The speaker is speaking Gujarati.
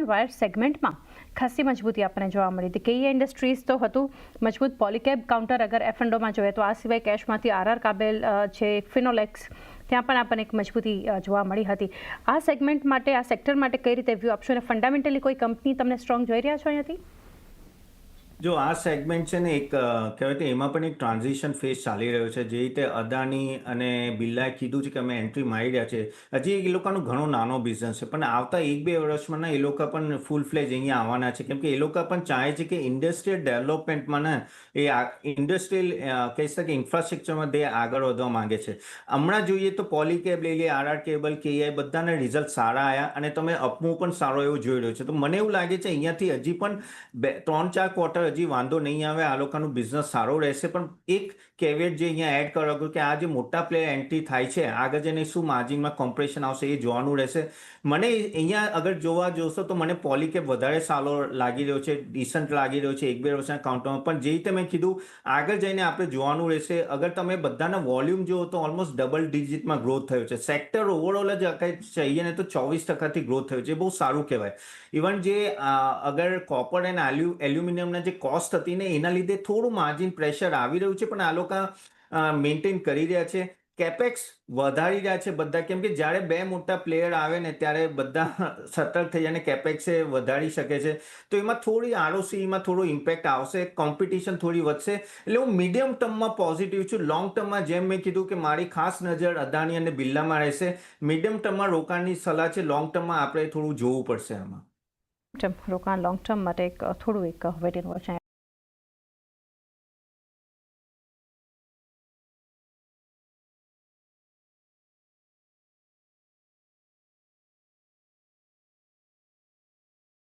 એન્ડ વાયર સેગમેન્ટમાં ખાસી મજબૂતી આપણને જોવા મળી હતી. કેઈ ઇન્ડસ્ટ્રીઝ તો હતું, મજબૂત પોલીકેબ કાઉન્ટર અગર એફ એન્ડોમાં જોઈએ તો આ સિવાય કેશમાંથી આર આર કાબેલ છે ફિનોલેક્સ ત્યાં પણ આપણને એક મજબૂતી જોવા મળી હતી. આ સેગમેન્ટ માટે, આ સેક્ટર માટે કઈ રીતે વ્યૂ આપશો અને ફંડામેન્ટલી કોઈ કંપની તમને સ્ટ્રોંગ જોઈ રહ્યા છો અહીંયાથી? જો આ સેગમેન્ટ છે ને એક કહેવાય કે એમાં પણ એક ટ્રાન્ઝિશન ફેઝ ચાલી રહ્યો છે. જે રીતે અદાણી અને બિરલાએ કીધું છે કે અમે એન્ટ્રી મારી રહ્યા છે હજી એ લોકોનો ઘણો નાનો બિઝનેસ છે. પણ આવતા એક બે વર્ષમાં એ લોકો પણ ફૂલ ફ્લેજ અહીંયા આવવાના છે. કેમ કે એ લોકો પણ ચાહે છે કે ઇન્ડસ્ટ્રીયલ ડેવલપમેન્ટમાં ને એ ઇન્ડસ્ટ્રીયલ કહી શકે ઇન્ફ્રાસ્ટ્રક્ચરમાં તે આગળ વધવા માંગે છે. હમણાં જોઈએ તો પોલીકેબ લઈ લે આરઆર કેબલ કેઆઈ બધાના રિઝલ્ટ સારા આવ્યા અને તમે અપમૂવ પણ સારો એવો જોઈ રહ્યો છે. તો મને એવું લાગે છે અહીંયાથી હજી પણ બે, ત્રણ ચાર ક્વાર્ટર હજી વાંધો નહીં આવે, આ લોકોનું બિઝનેસ સારો રહેશે. પણ એક કેવેટ જે અહીંયા એડ કરો કે આ જે મોટા પ્લેયર એન્ટ્રી થાય છે આગળ જઈને શું માર્જિનમાં કોમ્પ્રેશન આવશે એ જોવાનું રહેશે. મને અહીંયા અગર જોવા જોશો તો મને પોલીકેપ વધારે સારો લાગી રહ્યો છે ડિસન્ટ લાગી રહ્યો છે, એક બે વર્ષના કાઉન્ટરમાં પણ જે રીતે મેં કીધું આગળ જઈને આપણે જોવાનું રહેશે. અગર તમે બધાના વોલ્યુમ જુઓ તો ઓલમોસ્ટ ડબલ ડિજિટમાં ગ્રોથ થયો છે. સેક્ટર ઓવરઓલ જ કહીએ ને તો ચોવીસ ટકાથી ગ્રોથ થયો છે. એ બહુ સારું કહેવાય. ઇવન જે અગર કોપર એન્ડ એલ્યુ એલ્યુમિનિયમના જે કોસ્ટ હતી ને એના લીધે થોડું માર્જિન પ્રેશર આવી રહ્યું છે, પણ આ લોકો મેન્ટેન કરી રહ્યા છે. કેપેક્સ વધારી રહ્યા છે બધા, કેમ કે જ્યારે બે મોટા પ્લેયર આવે ને ત્યારે બધા સતર્ક થઈ અને કેપેક્સે વધારી શકે છે. તો એમાં થોડી આરઓસીમાં થોડો ઇમ્પેક્ટ આવશે કોમ્પિટિશન થોડી વધશે. એટલે હું મીડિયમ ટર્મમાં પોઝિટિવ છું. લોંગ ટર્મમાં જેમ મેં કીધું કે મારી ખાસ નજર અદાણી અને બિરલામાં રહેશે. મીડિયમ ટર્મમાં રોકાણની સલાહ છે. લોંગ ટર્મમાં આપણે થોડું જોવું પડશે આમાં. ટર્મ રોકાણ લોંગ ટર્મ માટે એક થોડું એક વેટ ઇન વોચ